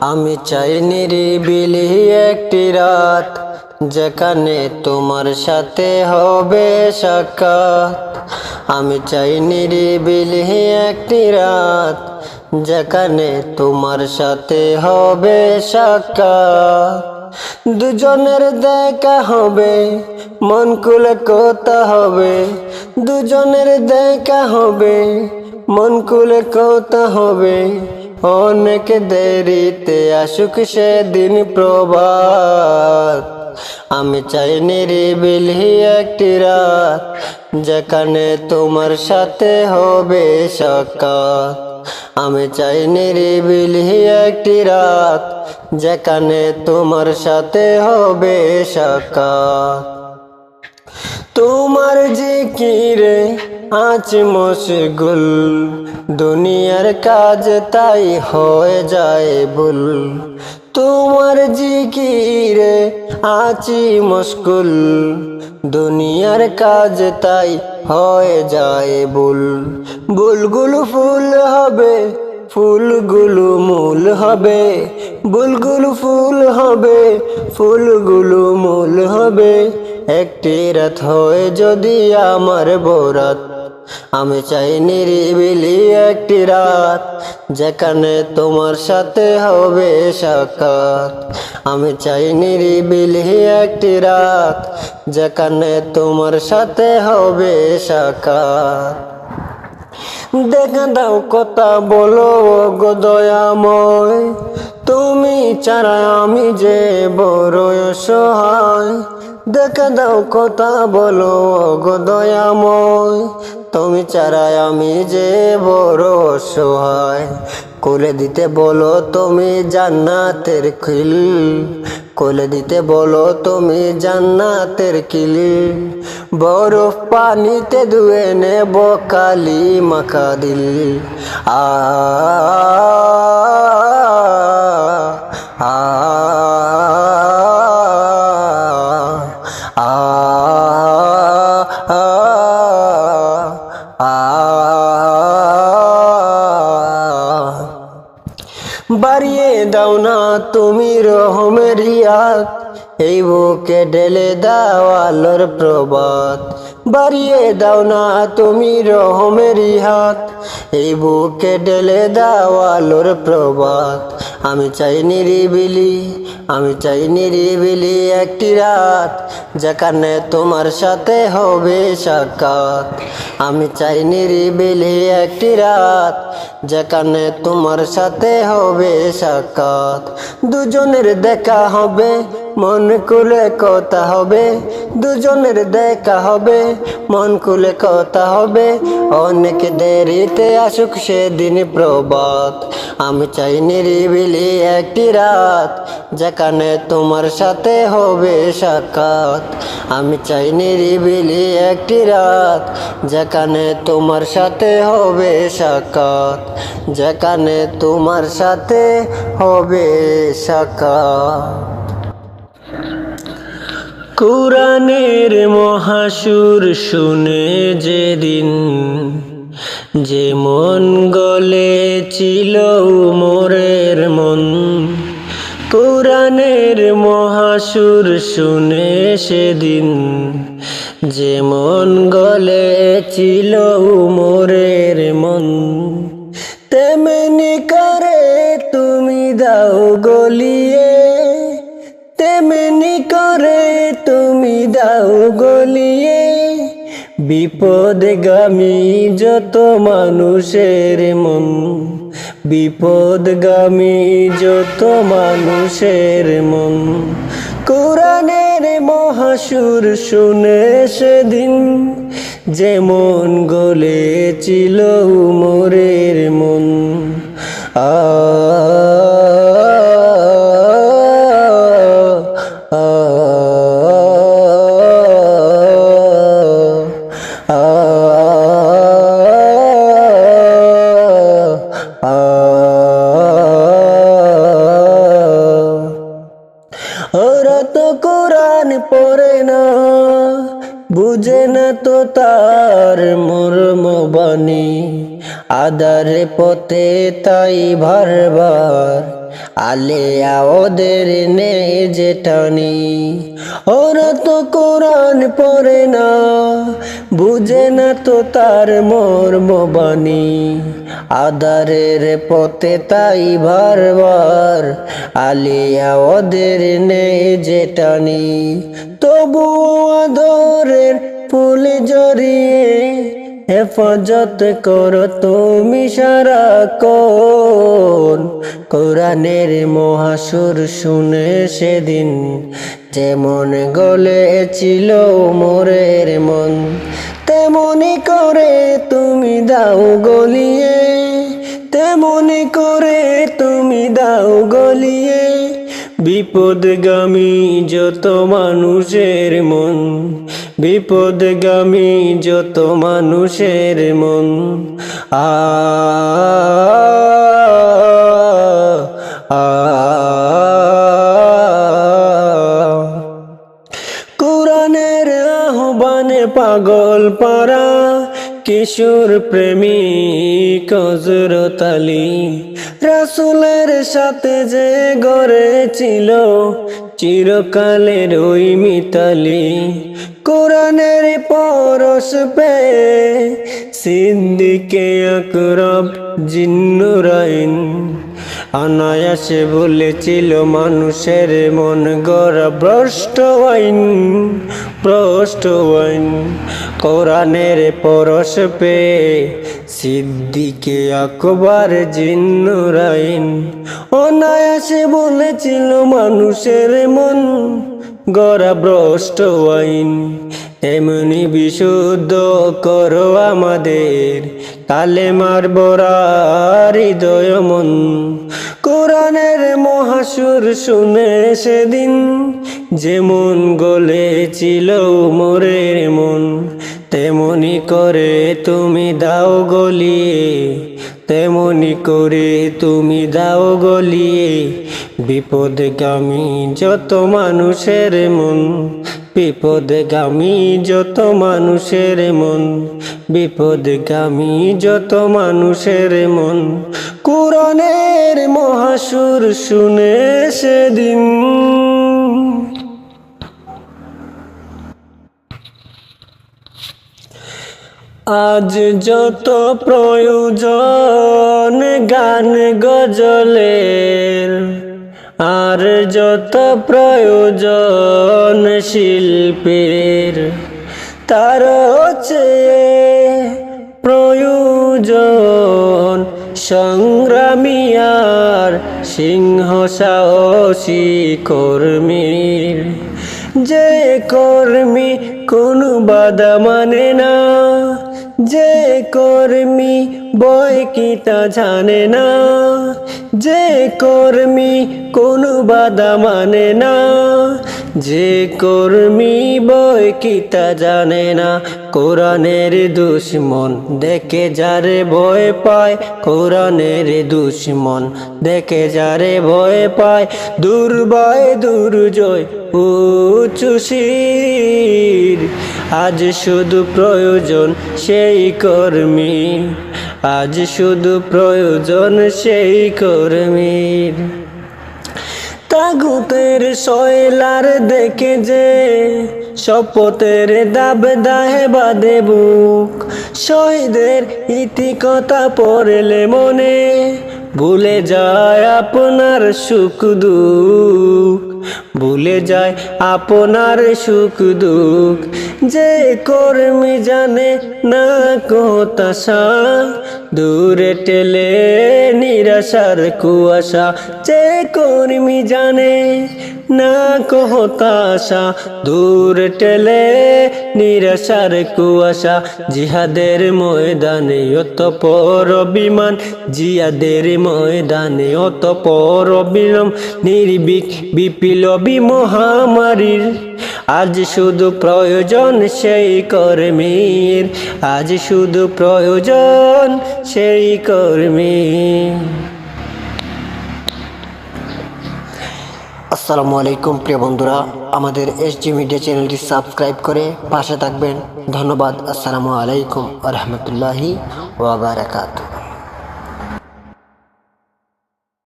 আমি চাই নিরিবিলি একটি রাত, যেখানে তোমার সাথে হবে সাক্ষাৎ। আমি চাই নিরিবিলি একটি রাত, যেখানে তোমার সাথে হবে সাক্ষাৎ। দুজনের দেখা হবে, মন কুলে কথা হবে। দুজনের দেখা হবে, মন কুলে কথা হবে। অনেক দেরিতে আসুক সেদিন প্রভাত। আমি চাই নিরিবিলি একটি রাত, যেখানে তোমার সাথে হবে সাক্ষাৎ। আমি চাই নিরিবিলি একটি রাত, যেখানে তোমার সাথে হবে সাক্ষাৎ। তোমার জিকিরে আজ মশগুল দুনিয়ার কাজ তাই হয়ে যায় ভুল। তোমার জিকিরে আছি মুশকুল, দুনিয়ার কাজ তাই হয়ে যায় ভুল। বুলগুলো ফুল হবে, ফুলগুলো মূল হবে। বুলগুলো ফুল হবে, ফুলগুলো মূল হবে। একটি রাত হয় যদি আমার বরাত আমি চাই নিরিবিলি একটি রাত, যেখানে তোমার সাথে হবে সাক্ষাৎ। আমি চাই নিরিবিলি একটি রাত, যেখানে তোমার সাথে হবে সাক্ষাৎ। দেখা দাও কথা বলো গো দয়াময়। তুমি ছাড়া আমি যে বড় সহায় দেখা দাও কথা বলো গো দয়াময়। তুমি ছাড়া আমি যে বড় সহায় কোলে দিতে বলো তুমি জান্নাতের খিল। কোলে দিতে বলো তুমি জান্নাতের কিল বরফ পানিতে ধুয়ে নেব কালি মাখা দিল। আ বাড়িয়ে দাও না তুমি রহমের ইয়াদ এই বুকে ঢেলে দাও আলোর প্রবাদ। বাড়িয়ে দাও না তুমি রহমের হাত। এই বুকে ঢেলে দাও আলোর আমি চাই নিরিবিলি, আমি চাই নিরিবিলি একটি রাত, যেখানে তোমার সাথে হবে সাক্ষাৎ। আমি চাই নিরিবিলি একটি রাত, যেখানে তোমার সাথে হবে সাক্ষাৎ। দুজনের দেখা হবে, মন খুলে কথা হবে। দুজনের দেখা হবে মন খুলে কথা হবে। অনেক দেরিতে আসুক সেদিন প্রবাদ আমি চাই নিরিবিলি একটি রাত, যেখানে তোমার সাথে হবে সাক্ষাৎ। আমি চাই নিরিবিলি একটি রাত, যেখানে তোমার সাথে হবে সাক্ষাৎ। যেখানে তোমার সাথে হবে সাক্ষাৎ। কোরআনের মহাসুর শুনে যেদিন যে মন গলে ছিল মোরের মন, কোরআনের মহাসুর শুনে সেদিন যে মন গলে ছিল মোরের মন। তেমনি করে তুমি দাও গলিয়ে। বিপদগামী যত মানুষের মন, বিপদগামী যত মানুষের মন। কোরআনের মহাসুর শুনে সেদিন যেমন গলেছিল মোরের মন। আ মর্মবাণী পথে তাই ভারবার আলেয়া ওদের নে যেটানি ওরা তো কোরআন পড়ে না, বুঝে না তো তার মর্ম বাণী। আদারের পথে তাই বারবার আলিয়া ওদের নে যেটানি তবু আদরের ফুল জড়িয়ে হেফাজত করো তুমি সারা কোন। কোরআনের মহাসুর শুনে সেদিন যেমন গলেছিল মোরের মন, তেমনি করে তুমি দাও গলিয়ে, তেমনি করে তুমি দাও গলিয়ে। বিপদগামী যত মানুষের মন বিপদগামী যত মানুষের মন। আ কোরআনের আহ্বানে পাগল পারা কিশোর প্রেমিক হজরত আলী। রাসুলের সাথে যে গড়েছিল চিরকালের ওই মিতালি। কোরআনের পরশ পে সিদ্দিকে আকরব জিন্নুরাইন অনায়াসে বলেছিল মানুষের মন গড়া ভ্রষ্ট আইন ভ্রষ্ট আইন। কোরআনের পরশ পে সিদ্দিকে আকবর জিন্নুরাইন অনায়াসে বলেছিল মানুষের মন গড়া ভ্রষ্ট আইন। এমনি বিশুদ্ধ করো আমাদের, কালে মার হৃদয় মন। কোরআনের মহাসুর শুনে সেদিন, যেমন গলেছিল মোরের মন, তেমনি করে তুমি দাও গলিয়ে, তেমনি করে তুমি দাও গলিয়ে। বিপদগামী যত মানুষের মন বিপদগামী যত মানুষের মন, বিপদগামী যত মানুষের মন। কোরআনের মহাসুর শুনে সেদিন আজ যত প্রয়োজন গান গজলের আর যত প্রয়োজন শিল্পের, তার চেয়ে প্রয়োজন সংগ্রামিয়ার সিংহ সাহসী কর্মীর। যে কর্মী কোনো বাধা মানে না, যে কর্মী বয় কিতা জানে না যে কর্মী কোনো বাধা মানে না। যে কর্মী বয় কিতা জানে না? কোরআনের দুশ্মন দেখে যারে ভয় পায়, কোরআনের দুশ্মন দেখে যারে ভয় পায়। দুর্বয়, দুর্জয় উচ্চশির আজ শুধু প্রয়োজন সেই কর্মী, আজ শুধু প্রয়োজন সেই কর্মীর। তাগুতের সয়লার দেখে যে শপথের দাব দাহে বাদে বুক। শহীদের ইতিকতা পড়লে মনে ভুলে যায় আপনার সুখ দুঃখ। ভুলে যায় আপনার সুখ দুঃখ। যে কর্মী জানে না কোতাশা দূরে টেলে নিরাশার কুয়াশা। যে কর্মী জানে না কহতাশা দূর টেলে নিরাশার কুয়াশা। জিহাদের ময়দানে অত পর বিমান জিয়াদের ময়দানে অত পর বিলম নির্বিক বিপ্লবী মহামারীর, আজ শুধু প্রয়োজন সেই কর্মীর। আজ শুধু প্রয়োজন সেই কর্মীর। আসসালামু আলাইকুম, প্রিয় বন্ধুরা। আমাদের এস জি মিডিয়া চ্যানেলটি সাবস্ক্রাইব করে পাশে থাকবেন। ধন্যবাদ। আসসালামু আলাইকুম রহমতুল্লাহি ওয়াবারাকাতু